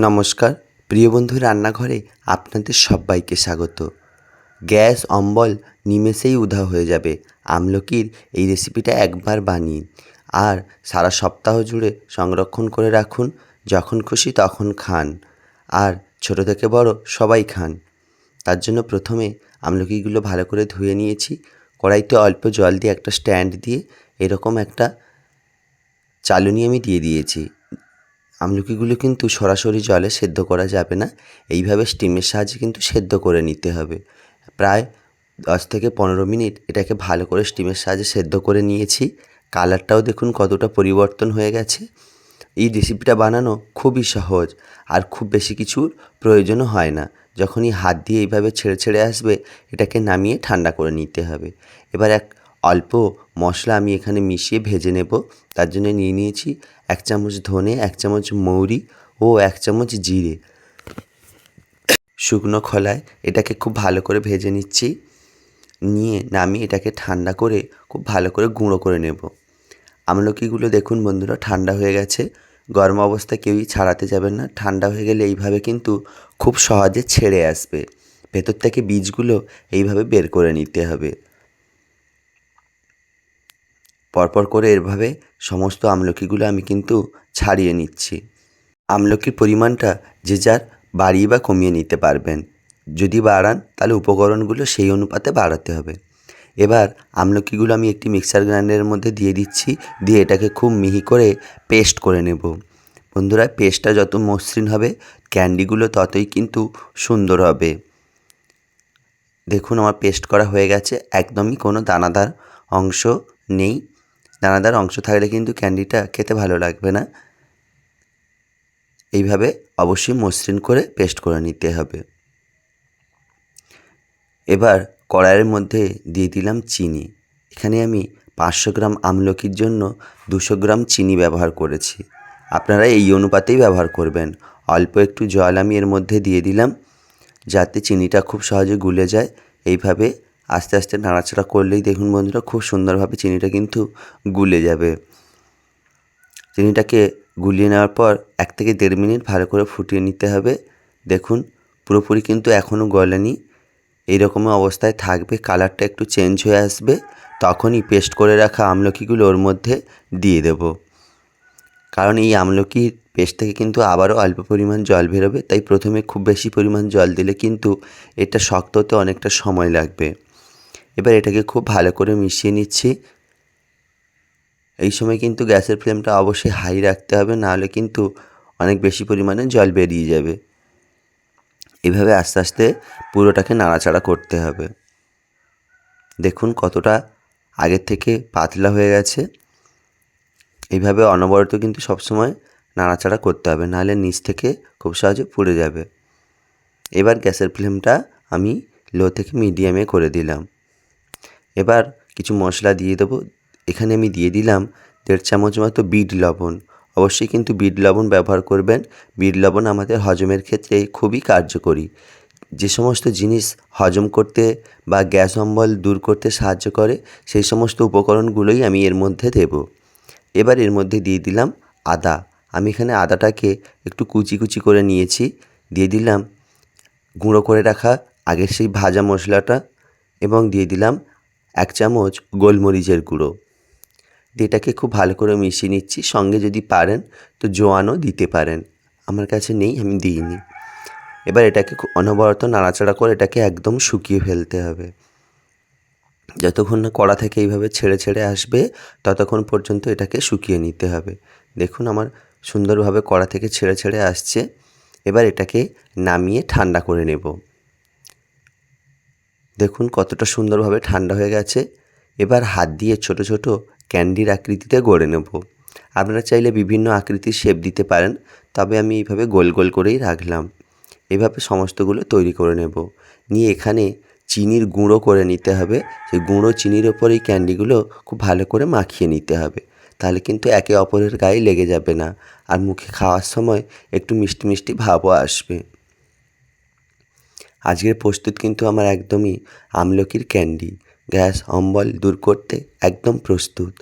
নমস্কার, প্রিয় বন্ধু রান্নাঘরে আপনাদের সবাইকে স্বাগত। গ্যাস, অম্বল নিমেষেই উধা হয়ে যাবে। আমলকির এই রেসিপিটা একবার বানিয়ে আর সারা সপ্তাহ জুড়ে সংরক্ষণ করে রাখুন। যখন খুশি তখন খান আর ছোট থেকে বড় সবাই খান। তার জন্য প্রথমে আমলকিগুলো ভালো করে ধুয়ে নিয়েছি। কড়াইতে অল্প জল দিয়ে একটা স্ট্যান্ড দিয়ে এরকম একটা চালুনি আমি দিয়ে দিয়েছি। আমলকিগুলো কিন্তু সরাসরি জলে সেদ্ধ করা যাবে না। এইভাবে স্টিমের সাহায্যে কিন্তু সেদ্ধ করে নিতে হবে। প্রায় দশ থেকে পনেরো মিনিট এটাকে ভালো করে স্টিমের সাহায্যে সেদ্ধ করে নিয়েছি। কালারটাও দেখুন কতটা পরিবর্তন হয়ে গেছে। এই রেসিপিটা বানানো খুবই সহজ আর খুব বেশি কিছুর প্রয়োজনও হয় না। যখনই হাত দিয়ে এইভাবে ছেড়ে ছেড়ে আসবে, এটাকে নামিয়ে ঠান্ডা করে নিতে হবে। এবার এক অল্প মশলা আমি এখানে মিশিয়ে ভেজে নেব। তার জন্য নিয়ে নিয়েছি এক চামচ ধনে, এক চামচ মৌরি ও এক চামচ জিরে। শুকনো খোলায় এটাকে খুব ভালো করে ভেজে নিচ্ছি। নিয়ে নামিয়ে এটাকে ঠান্ডা করে খুব ভালো করে গুঁড়ো করে নেব। আমলকিগুলো দেখুন বন্ধুরা ঠান্ডা হয়ে গেছে। গরম অবস্থায় কেউই ছাড়াতে যাবেন না। ঠান্ডা হয়ে গেলে এইভাবে কিন্তু খুব সহজে ছেড়ে আসবে। ভেতর থেকে বীজগুলো এইভাবে বের করে নিতে হবে। পরপর করে এভাবে সমস্ত আমলকিগুলো আমি কিন্তু ছাড়িয়ে নিচ্ছি। আমলকির পরিমাণটা যে যার বাড়িয়ে বা কমিয়ে নিতে পারবেন। যদি বাড়ান, তাহলে উপকরণগুলো সেই অনুপাতে বাড়াতে হবে। এবার আমলকিগুলো আমি একটি মিক্সার গ্রাইন্ডারের মধ্যে দিয়ে দিচ্ছি, দিয়ে এটাকে খুব মিহি করে পেস্ট করে নেব। বন্ধুরা, পেস্টটা যত মসৃণ হবে, ক্যান্ডিগুলো ততই কিন্তু সুন্দর হবে। দেখুন, আমার পেস্ট করা হয়ে গেছে, একদমই কোনো দানাদার অংশ নেই। দানাদার অংশ থাকলে কিন্তু ক্যান্ডিটা খেতে ভালো লাগবে না। এইভাবে অবশ্যই মসৃণ করে পেস্ট করে নিতে হবে। এবার কড়াইয়ের মধ্যে দিয়ে দিলাম চিনি। এখানে আমি পাঁচশো গ্রাম আমলকির জন্য দুশো গ্রাম চিনি ব্যবহার করেছি। আপনারা এই অনুপাতেই ব্যবহার করবেন। অল্প একটু জল আমি এর মধ্যে দিয়ে দিলাম যাতে চিনিটা খুব সহজে গুলে যায়। এইভাবে আস্তে আস্তে নাড়াচাড়া করলেই দেখুন বন্ধুরা খুব সুন্দরভাবে চিনিটা কিন্তু গুলে যাবে। চিনিটাকে গুলিয়ে নেওয়ার পর এক থেকে দেড় মিনিট ভালো করে ফুটিয়ে নিতে হবে। দেখুন পুরোপুরি কিন্তু এখনও গলেনি। এই এইরকম অবস্থায় থাকবে, কালারটা একটু চেঞ্জ হয়ে আসবে। তখনই পেস্ট করে রাখা আমলকিগুলো ওর মধ্যে দিয়ে দেব। কারণ এই আমলকির পেস্ট থেকে কিন্তু আবারও অল্প পরিমাণ জল বেরোবে। তাই প্রথমে খুব বেশি পরিমাণ জল দিলে কিন্তু এটা শক্ত হতে অনেকটা সময় লাগবে। এবার এটাকে খুব ভালো করে মিশিয়ে নিচ্ছি। এই সময় কিন্তু গ্যাসের ফ্লেমটা অবশ্যই হাই রাখতে হবে, নাহলে কিন্তু অনেক বেশি পরিমাণে জল বেরিয়ে যাবে। এভাবে আস্তে আস্তে পুরোটাকে নাড়াচাড়া করতে হবে। দেখুন কতটা আগের থেকে পাতলা হয়ে গেছে। এইভাবে অনবরত কিন্তু সবসময় নাড়াচাড়া করতে হবে, নাহলে নিচ থেকে খুব সহজে পুড়ে যাবে। এবার গ্যাসের ফ্লেমটা আমি লো থেকে মিডিয়ামে করে দিলাম। এবার কিছু মশলা দিয়ে দেবো। এখানে আমি দিয়ে দিলাম দেড় চামচ মতো বিট লবণ। অবশ্যই কিন্তু বিট লবণ ব্যবহার করবেন। বিট লবণ আমাদের হজমের ক্ষেত্রে খুবই কার্যকরী। যে সমস্ত জিনিস হজম করতে বা গ্যাস অম্বল দূর করতে সাহায্য করে, সেই সমস্ত উপকরণগুলোই আমি এর মধ্যে দেব। এবার এর মধ্যে দিয়ে দিলাম আদা। আমি এখানে আদাটাকে একটু কুচি কুচি করে নিয়েছি। দিয়ে দিলাম গুঁড়ো করে রাখা আগের সেই ভাজা মশলাটা এবং দিয়ে দিলাম এক চামচ গোলমরিচের গুঁড়ো। এটাকে খুব ভালো করে মিশিয়ে নিচ্ছি, সঙ্গে যদি পারেন তো জোয়ানও দিতে পারেন। আমার কাছে নেই, আমি দিইনি। এবার এটাকে অনবরত নাড়াচাড়া করে এটাকে একদম শুকিয়ে ফেলতে হবে। যতক্ষণ না কড়া থেকে এইভাবে ছেড়ে ছেড়ে আসবে, ততক্ষণ পর্যন্ত এটাকে শুকিয়ে নিতে হবে। দেখুন আমার সুন্দরভাবে কড়া থেকে ছেড়ে ছেড়ে আসছে। এবার এটাকে নামিয়ে ঠান্ডা করে নেব। দেখুন কতটা সুন্দরভাবে ঠান্ডা হয়ে গেছে। এবার হাত দিয়ে ছোট ছোট ক্যান্ডির আকৃতিতে গড়ে নেব। আপনারা চাইলে বিভিন্ন আকৃতির শেপ দিতে পারেন, তবে আমি এইভাবে গোল গোল করেই রাখলাম। এভাবে সমস্তগুলো তৈরি করে নেব। নিয়ে এখানে চিনির গুঁড়ো করে নিতে হবে। সেই গুঁড়ো চিনির ওপর এই ক্যান্ডিগুলো খুব ভালো করে মাখিয়ে নিতে হবে। তাহলে কিন্তু একে অপরের গায়ে লেগে যাবে না। আর মুখে খাওয়ার সময় একটু মিষ্টি মিষ্টি ভাবও আসবে। আজকের প্রস্তুত কিন্তু আমার একদমই আমলকির ক্যান্ডি। গ্যাস অম্বল দূর করতে একদম প্রস্তুত।